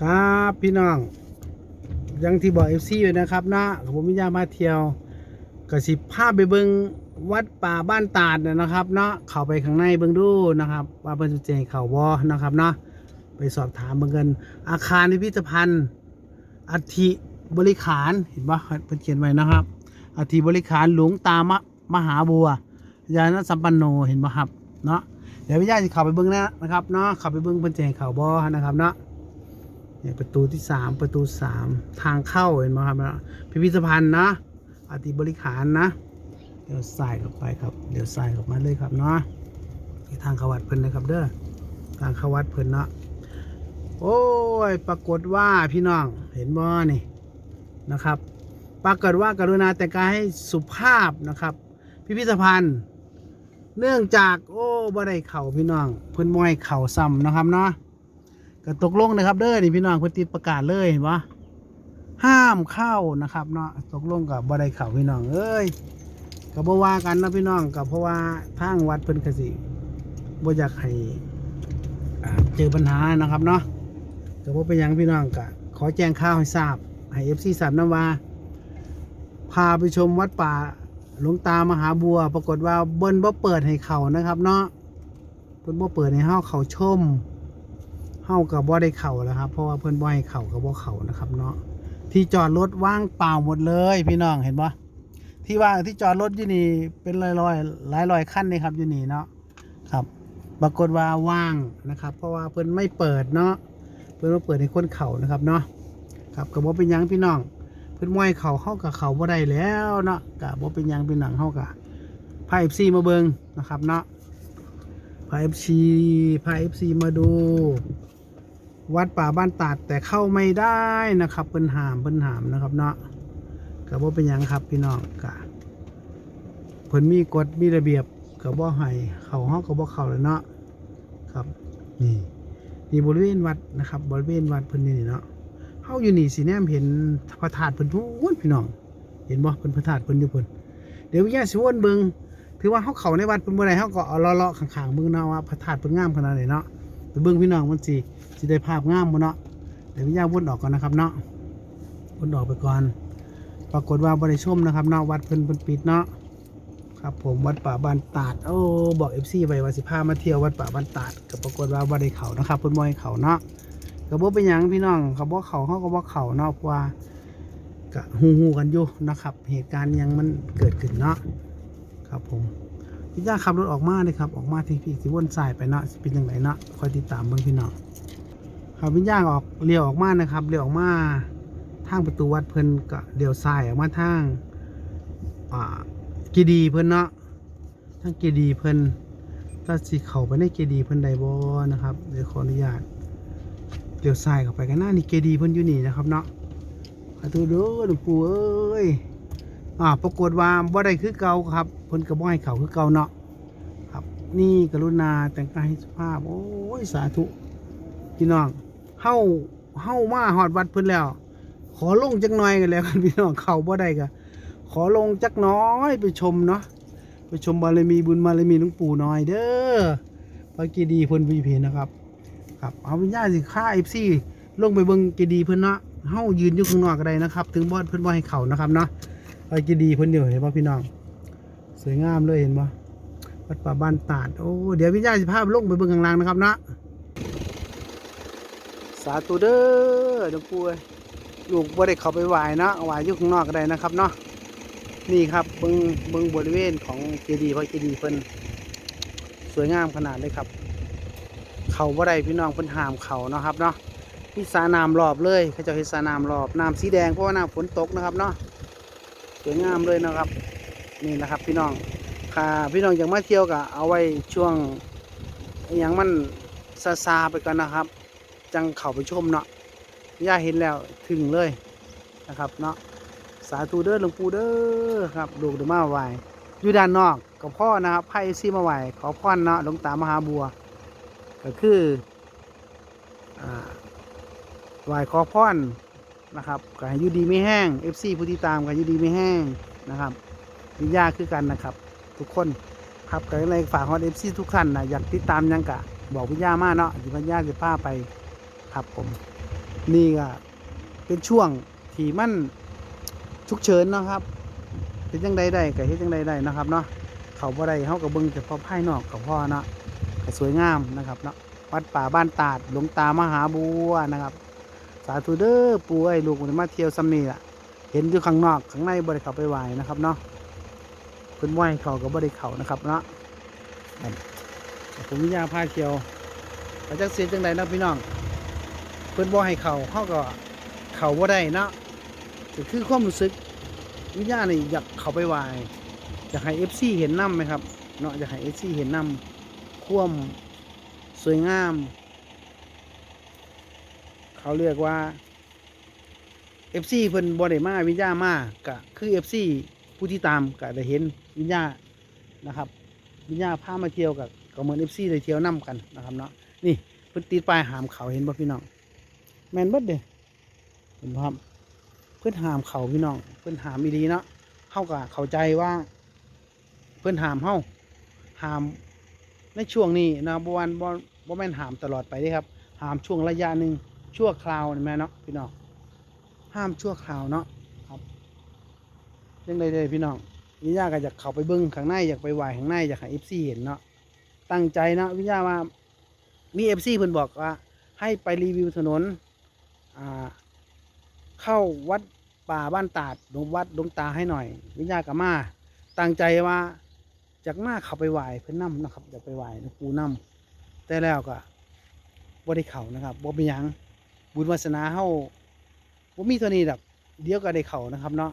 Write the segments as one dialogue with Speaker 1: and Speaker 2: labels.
Speaker 1: ครับพี่น้องอยังที่บอกเอฟซีอยู่นะครับนะผมมิยามาเที่ยวกระสิภาพไปเบิงวัดป่าบ้านตาดน่ะนะครับเนาะเข้าไปข้างในเบิงดูนะครับว่าเพิ่นสิเจให้เขาบ่นะครับเนาะไปสอบถามเบิงกันอาคารพิพิธภัณฑ์อัฐิบริขารเห็นปะเพิ่นเขียนไว้นะครับอัฐิบริขารหลวงตามะมหาบัวยานสัมปันโนเห็นปะครับเนาะเดี๋ยวพี่ย่าจะเข้าไปเบิงนะนะครับเนาะเข้าไปเบิงเพิ่นเจให้เขาบ่นะครับเนาะ เนี่ยประตูที่สามประตูสามทางเข้าเห็นไหมครับพิพิธภัณฑ์นะอธิบริขารนะ เดี๋ยวใส่เข้าไปครับ เดี๋ยวใส่เข้ามาเลยครับเนาะทางขวัดเพิ่นนะครับเด้อทางขวัดเพิ่นเนาะโอ้ยปรากฏว่าพี่น้องเห็นบ่นี่นะครับ ปรากฏว่ากรุณาแต่งกายให้สุภาพนะครับ พิพิธภัณฑ์ เนื่องจากโอ้บ่ได้เข่าพี่น้องเพิ่นบ่ให้เข่าซ้ำนะครับเนาะ ก็ตกลงนะครับ เด้อนี่พี่น้องเพิ่นติดประกาศเลยเห็นปะห้ามเข้านะครับเนาะตกลงกับบ่ได้เข้าพี่น้องเอ้ยก็บ่ว่ากันนะพี่น้องก็เพราะว่าทางวัดเพิ่นก็สิบ่อยากให้อ่าเจอปัญหานะครับเนาะก็บ่เป็นยังพี่น้องก็ขอแจ้งข่าวให้ทราบให้ FC ทราบนํว่าพาไปชมวัดป่าหลวงตามหาบัว ปรากฏว่าเบิ่นบ่เปิดให้เขานะครับ เนาะเพิ่นบ่เปิดให้เฮาเขาชม เฮากับบ่ได้เข่าแล้วครับ เพราะว่าเพิ่อนบ่ให้เข่ากับบ่เข่านะครับ เนาะที่จอดรถว่างเปล่าหมดเลย พี่น้องเห็นปะที่ว่างที่จอดรถอยู่นี่เป็นรอยรอยๆหลายรอยคันนี่ครับอยู่นี่เนาะครับ ปรากฏว่าว่างนะครับ เพราะว่าเพิ่อนไม่เปิดเนาะเพิ่อนมาเปิดให้คนเข่านะครับเนาะครับก็บ่เป็นยังพี่น้อง เพิ่อนบ่ให้เข่าเฮากับเข่าบ่ได้แล้วเนาะก็บ่เป็นยังพี่น้องเฮากับพา FC มาเบิงนะครับเนาะพา FC พา FC มาดู วัดป่าบ้านตาดแต่เข้าไม่ได้นะครับเพิ่นหามเพิ่นหามนะครับเนาะก็บ่เป็นยังครับพี่น้องกะเพิ่นมีกฎมีระเบียบก็บ่ให้เขาห้องก็บ่เขาเลยเนาะครับนี่นี่บริเวณวัดนะครับ บริเวณวัดเพิ่นนี่เนาะเฮาอยู่นี่สิแนมเห็นพระธาตุเพิ่นพูนพี่น้อง เห็นบ่เพิ่นพระธาตุเพิ่นอยู่เพิ่นเดี๋ยววิญญาณสิวนเบิงถือว่าเฮาเขาในวัดเพิ่นบ่ได้เฮาก็เอาเลาะๆข้างๆเบิ่งเนาะว่าพระธาตุเพิ่นงามขนาดไหนเนาะ ไปเบิ่งพี่น้องมันสิสิได้ภาพงามบ่เนาะเดี๋ยวพี่ย่าวุ่นออกก่อนนะครับเนาะวุ่นออกไปก่อน ปรากฏว่าบริชมนะครับเนาะวัดเพิ่นเพิ่นปิดเนาะครับ ผมวัดป่าบ้านตาดโอ้บอกเอฟซีไปว่าสิพามาเที่ยววัดป่าบ้านตาดก็ปรากฏว่าบ่ได้เขานะครับเพิ่นบ่ให้เขาเนาะก็บ่เป็นหยังพี่น้องเขาบ่เขาเขาก็บ่เขาเนาะเพราะว่าก็ฮู้ๆกันอยู่นะครับ เหตุการณ์ยังมันเกิดขึ้นเนาะครับผม พี่ย่าขับรถออกมาเลยครับ ออกมาที่พี่สิวนสายไปเนาะสิเป็นจังไดเนาะคอยติดตามเบิ่งพี่น้องครับวิญญาณออกเลี้ยวออกมานะครับเลี้ยวออกมาทางประตูวัดเพิ่นก็เลี้ยวซ้ายออกมาทางอ่าเกีดีเพิ่นเนาะทางเกีดีเพิ่นถ้าสิเข้าไปในเกีดีเพิ่นได้บ่นะครับเดี๋ยวขออนุญาตเลี้ยวซ้ายเข้าไปกันหน้านี่เกีดีเพิ่นอยู่นี่นะครับเนาะขอโทษด้อหลวงปู่เอ้ย อ่าปรากฏว่าบ่ได้คือเก่าครับเพิ่นก็บ่ให้เขาคือเก่าเนาะครับ นี่กรุณาแต่งกายให้สุภาพ โอ้ยสาธุพี่น้องเฮาเฮามาหอดวัดเพิ่นแล้ว ขอลงจักหน่อยกันแล้วกันพี่น้องเขาบ่ได้ก็ขอลงจักน้อยไปชมเนาะไปชมบารมีบุญบารมีหลวงปู่น้อยเด้อพระเกดีย์เพิ่นวีเพนะครับ ครับเอาวิญญาณสิค่า FC ลงไปเบิ่งเกดีเพิ่นเนาะเฮายืนอยู่ข้างนอกก็ได้นะครับ ถึงบ่เพิ่นบ่ให้เข้านะครับเนาะ พระเกดีย์เพิ่นเดียวเห็นบ่ะพี่น้อง สวยงามเลยเห็นบ่วัดป่าบ้านตาด โอ้ เดี๋ยววิญญาณสิพาลงไปเบิ่งข้างล่างนะครับเนาะสาธุเด้อหลวงปู่เอ้ยลูกบ่ได้เข้าไปไหว้เนาะไหว้อยู่ข้างนอกก็ได้นะครับเนาะ นี่ครับเบิ่งเบิ่งบริเวณของเจดีย์พระเจดีย์เพิ่นสวยงามขนาดเลยครับ เขาบ่ได้พี่น้องเพิ่นหามเขาเนาะครับเนาะมีสระน้ำรอบเลยเขาเจ้าเฮ็ดสระน้ำรอบน้ำสีแดงเพราะว่าน้ำฝนตกนะครับเนาะ สวยงามเลยนะครับ นี่นะครับ พี่น้องค่ะพี่น้องอยากมาเที่ยวก็เอาไว้ช่วงอย่างมันซาซาไปก่อนนะครับ จังเข้าไปชมเนาะย่าเห็นแล้วถึงเลยนะครับเนาะสาธุเด้อหลวงปู่เด้อครับลูกเดมาไหวอยู่ด้านนอกกับพ่อนะครับไพ่ซีมาไหวขอพรเนาะหลวงตามหาบัว ก็คือไหวขอพรน นะครับก็ให้ยูดีไม่แห้ง FC ผู้ที่ตามก็ยูดีไม่แห้งนะครับวิญญาคือกันนะครับ ทุกคนครับก็เลยฝากฮอต FC ทุกท่านนะอยากติดตามยังกะ บอกวิญญามาเนาะที่วิญญาจะพาไปครับผม นี่ก็เป็นช่วงที่มันฉุกเฉินนะครับเป็นจังใดได้ก็เฮ็ดจังใดได้นะครับเนาะเขาบ่ได้เฮาก็เบิ่งแต่พอภายนอกก็พอเนาะก็สวยงามนะครับเนาะวัดป่าบ้านตาดหลวงตามหาบัวนะครับ สาธุเด้อปู่ไอ้ยลูกมันมาเที่ยวซ้ำนี่ล่ะ เห็นอยู่ข้างนอกข้างในบ่ได้เขาไปไหวนะครับเนาะเพิ่นไหวเขาก็บ่ได้เขานะครับเนาะผมวิญญาพาเที่ยวไปจักเสียจังไดนะพี่น้อง เพิ่นบ่ให้เขาเฮาก็เขาบ่ได้เนาะก็คือความรู้สึกวิญญาณนี่อยากเขาไปไหวอยากให้ FC เห็นนํไหมครับเนาะอยากให้ FC เห็นนํความสวยงาม เขาเรียกว่า FC เพิ่นบ่ได้มาวิญญามาก็คือ FC ผู้ที่ตามก็ได้เห็นวิญญานะครับ วิญญาพามาเที่ยวกับก็เหมือน FC ได้เที่ยวนํกันนะครับเนาะนี่เพิ่นติดป้ายหามเขาเห็นบ่พี่น้องแม่นเบิดเด้เห็นบ่ครับเพิ่นหามเขาพี่น้องเพิ่นหามอีหลีเนาะเฮาก็เข้าใจว่า เพิ่นหามเฮาหามในช่วงนี้นะบ่วันบ่บ่แม่นหามตลอดไปเด้ครับ หามช่วงระยะหนึ่ง ชั่วคราวนี่แม่เนาะพี่น้องห้ามชั่วคราวเนาะครับยังไงเลยพี่น้องวิญญาก็อยากเข้าไปเบิ้งข้างในอยากไปไหวข้างในอยากให้เอฟซีเห็นเนาะตั้งใจเนาะวิญญาว่ามีเอฟซีเพิ่นบอกว่า ให้ไปรีวิวถนนอ่าเข้าวัดป่าบ้านตาดหลวงวัดหลวงตาให้หน่อย วิญญากับมาตั้งใจว่าจากมาเข้าไปไหวเพิ่อนนํนะครับอยากไปไหวหลวงปู่นํแต่แล้วก็บ่ได้เขานะครับบ่เป็นยัง บุญวาสนาเฮาผมมีตัวนี้แบบเดี๋ยวก็ได้เขานะครับเนาะ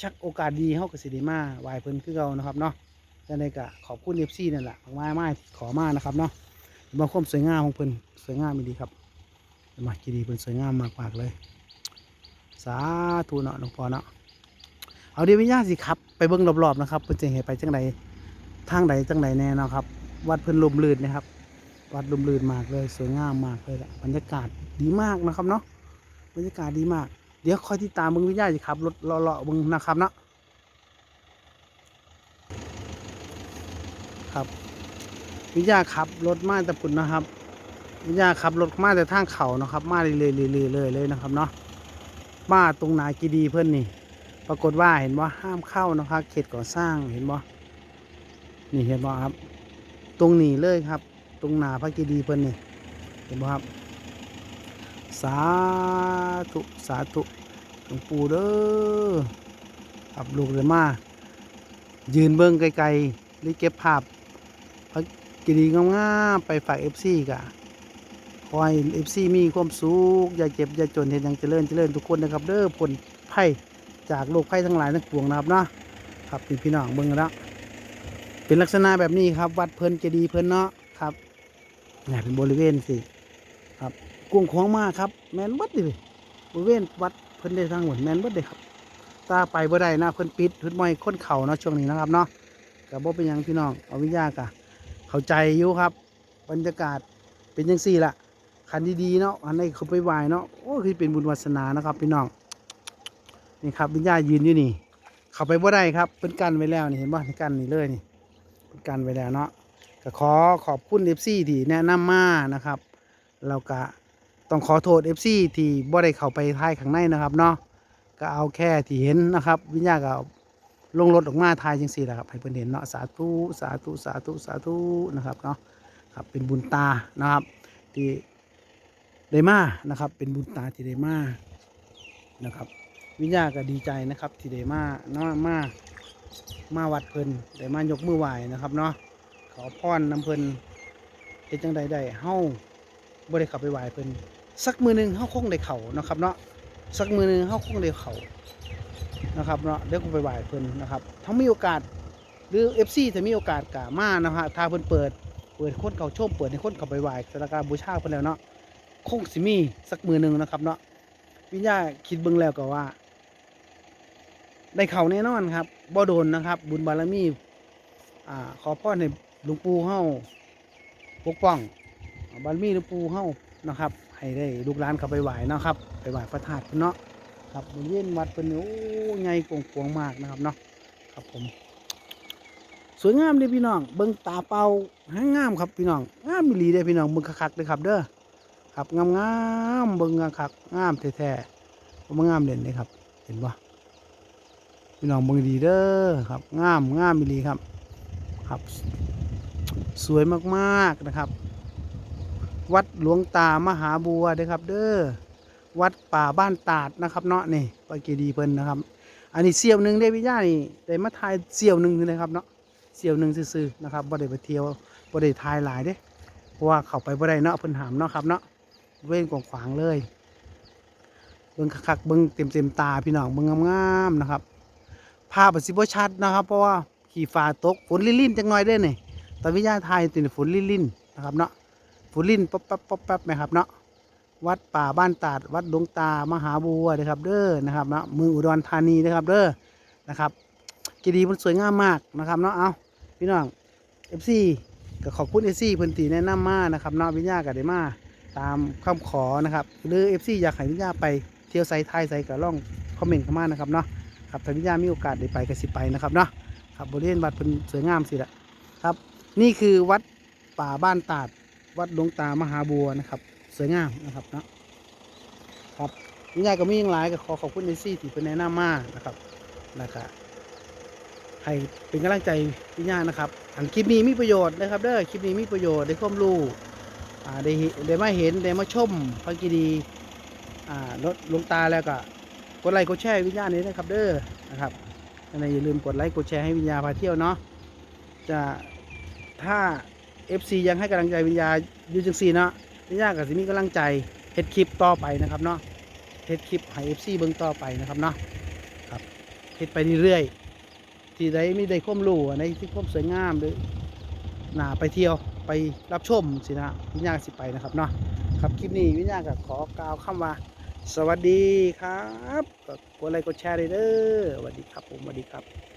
Speaker 1: ชักโอกาสดีเฮาก็สิได้มาไหวเพิ่นคือเก่านะครับเนาะจังไดก็ขอบคุณ FC นั่นแหละมากมายขอมานะครับเนาะมาความสวยงามของเพิ่นสวยงามดีครับมากีดีเพิ่นสวยงามมากๆเลย สาธุเนาะหลวงพ่อเนาะเอาเดี๋ยววิญญาณสิครับ ไปเบิ่งรอบๆนะครับเพิ่นจะเห็นไปจังใดทางใดจังใดแน่เนาะครับ วัดเพิ่นลมลื่นนะครับ วัดลมลื่นมากเลยสวยงามมากเลยละบรรยากาศดีมากนะครับเนาะบรรยากาศดีมาก เดี๋ยวคอยติดตามมึงวิญญาจะขับรถเลาะๆมึงนะครับเนาะครับ วิญญาขับรถมาแต่ปุ่นนะครับ วิญญาขับรถมาแต่ทางเขานะครับ มาเรื่อยๆๆเลยเลยนะครับเนาะมาตรงนากีดีเพื่อนนี่ ปรากฏว่าเห็นว่าห้ามเข้านะครับ เขตก่อสร้างเห็นบ่นี่เห็นบ่ครับ ตรงนี้เลยครับ ตรงนาพระกีดีเพื่นนี่เห็นบ่ครับ สาธุสาธุหลวงปู่เด้อขับลูกเลยมา ยืนเบิ้งไกลๆหรือเก็บภาพพระกิรีงามๆไปฝากเอฟซีกะขอให้เอฟซีมีความสุขอย่าเจ็บอย่าจนเห็นอย่างเจริญเจริญทุกคนนะครับเด้อผลไพ่จากโรคไข้ทั้งหลายทั้งปวงนะครับเนาะครับพี่พี่น้องเบิ้งแล้วเป็นลักษณะแบบนี้ครับ วัดเพลินเจดีเพลินเนาะ นี่เป็นบริเวณสิกวงของมากครับ แมนบัดเลยบริเวณวัดเพิ่นได้ทางหมดแมนบัดเลยครับตาไปบ่ได้นะเพิ่นปิดเพิ่นมอยค้นเข่าเนาะช่วงนี้นะครับเนาะกับบ่เป็นยังพี่น้องเอาวิญญาณกะเข้าใจอยู่ครับ บรรยากาศเป็นจังซี่ละคันดีๆเนาะอันนี้เขาไปไหว้เนาะโอ้คือเป็นบุญวาสนานะครับ พี่น้องนี่ครับวิญญาณยืนอยู่นี่ เข้าไปบ่ได้ครับเพิ่นกันไว้แล้วนี่เห็นบ่กันนี่เลยนี่เพิ่นกันไว้แล้วเนาะ ก็ขอขอบคุณ FC ที่แนะนำมานะครับแล้วก็ต้องขอโทษ FC ที่บ่ได้เข้าไปท้ายข้างในนะครับเนาะก็เอาแค่ที่เห็นนะครับ วิญญาณก็ลงรถออกมาทายจังสี่แหละครับให้เพิ่นเห็นเนาะสาธุสาธุสาธุสาธุนะครับเนาะครับเป็นบุญตานะครับที่ได้มานะครับ เป็นบุญตาที่ได้มานะครับ วิญญาณก็ดีใจนะครับที่ได้มาเนาะมามาวัดเพิ่นได้มายกมือไหวนะครับเนาะ ขอพรนำเพิ่นเฮ็ดจังใดได้เฮาบ่ได้เข้าไปไหว้เพิ่นสักมือหนึงเฮาคงได้เข้านะครับเนาะสักมือหนึงเฮาคงได้เข้านะครับเนาะเดี๋ยวกูไปไหว้เพิ่นนะครับถ้ามีโอกาสหรือ FC ถ้ามีโอกาสก็มานะฮะถ้าเพิ่นเปิดเปิดคนเขาชมเปิดให้คนเข้าไปไหว้สักการะบูชาเพิ่นแล้วเนาะคงสิมีสักมือหนึงนะครับเนาะวิญญาคิดเบิ่งแล้วก็ว่าได้เข้าแน่นอนครับบ่โดนนะครับ บุญบารมี อ่า ขอพรให้ หลวงปู่เฮาปกป้องบารมีหลวงปู่เฮานะครับ ให้ได้ลูกหลานเข้าไปไหว้นะครับ ไปไหว้พระธาตุเนเนาะครับบริเวณวัดเพิ่นโอ้ใหญ่กวางมากนะครับเนาะครับผม สวยงามเด้อพี่น้อง เบิ่งตาเปล่าหางงามครับพี่น้องงามอีหลีเด้พี่น้องเบิ่งคักๆเด้อครับ เด้อครับงามๆเบิ่งคักงามแท้ๆบ่มงามเด่นเลยครับ เห็นบ่พี่น้องเบิ่งดีเด้อครับงามงามอีหลีครับ ครับ สวยมากๆนะครับ วัดหลวงตามหาบัวเด้อครับ เด้อวัดป่าบ้านตาดนะครับเนาะนี่ไปเกดีเพิ่นนะครับ อันนี้เสี่ยวหนึ่งได้พี่ย่านี่ได้มาถ่ายเสี่ยวหนึ่งนะครับเนาะเสี่ยวหนึ่งซื่อๆนะครับบ่ได้ไปเที่ยวบ่ได้ถ่ายหลายเด้เพราะว่าเข้าไปบ่ได้เนาะเพิ่นหามเนาะครับเนาะเว้นกว้างขวางเลยเบิ่งคักๆเบิ่งเต็มๆตาพี่น้องเบิ่งงามๆนะครับภาพมันสิบ่ชัดนะครับ เพราะว่าขี่ฟ้าตกฝนลิ่นๆจังหน่อยเด้อนี่ ตอนวิญญาณไทยติดฝนลิ่นๆนะครับเนาะฝนลิ่นป๊บป๊บป๊บป๊บไหมครับเนาะวัดป่าบ้านตาด วัดดวงตามหาบัวนะครับ เด้อนะครับเนาะเมืองอุดรธานีนะครับเด้อนะครับเจดีย์มันสวยงามมากนะครับเนาะเอาพี่น้องเอฟซีก็ขอบคุณเอฟซีเพิ่นตีแนะนำมานะครับเนาะวิญญาก็ได้มาตามคำขอนะครับหรือเอฟซีอยากให้วิญญาไปเที่ยวไซไทยไซต์ก็ลองคอมเมนต์เข้ามานะครับเนาะครับถ้าวิญญาณมีโอกาสได้ไปก็สิไปนะครับเนาะครับบริเวณวัดเป็นสวยงามสิละครับ นี่คือวัดป่าบ้านตาด วัดหลวงตามหาบัวนะครับสวยงามนะครับนะครับวิญญาณก็มีอย่างหลายก็ขอขอบคุณในซี่ที่เป็นแนะนำมานะครับนะครับให้เป็นกำลังใจวิญญาณนะครับอันคลิปนี้มีประโยชน์นะครับเด้อคลิปนี้มีประโยชน์ได้ความรู้ได้ได้มาเห็นได้มาชมพระกีดีย์อ่ารถหลงตาแล้วก็กดไลค์กดแชร์วิญญาณนี้นะครับเด้อนะครับยังไงอย่าลืมกดไลค์กดแชร์ให้วิญญาณพาเที่ยวเนาะจะ ถ้า FC ยังให้กำลังใจวิญญาณอยู่จังซี่เนาะวิญญาณก็สิมีกำลังใจเฮ็ดคลิปต่อไปนะครับเนาะเฮ็ดคลิปให้ FC เบิ่งต่อไปนะครับเนาะครับเฮ็ดไปเรื่อยๆที่ใดมีได้ความรู้อันใดที่ความสวยงามหรือหนาไปเที่ยวไปรับชมสินะวิญญาณสิไปนะครับเนาะครับคลิปนี้วิญญาณก็ขอกล่าวคำว่า สวัสดีครับกดไลค์กดแชร์เลยเด้อสวัสดีครับผมสวัสดีครับ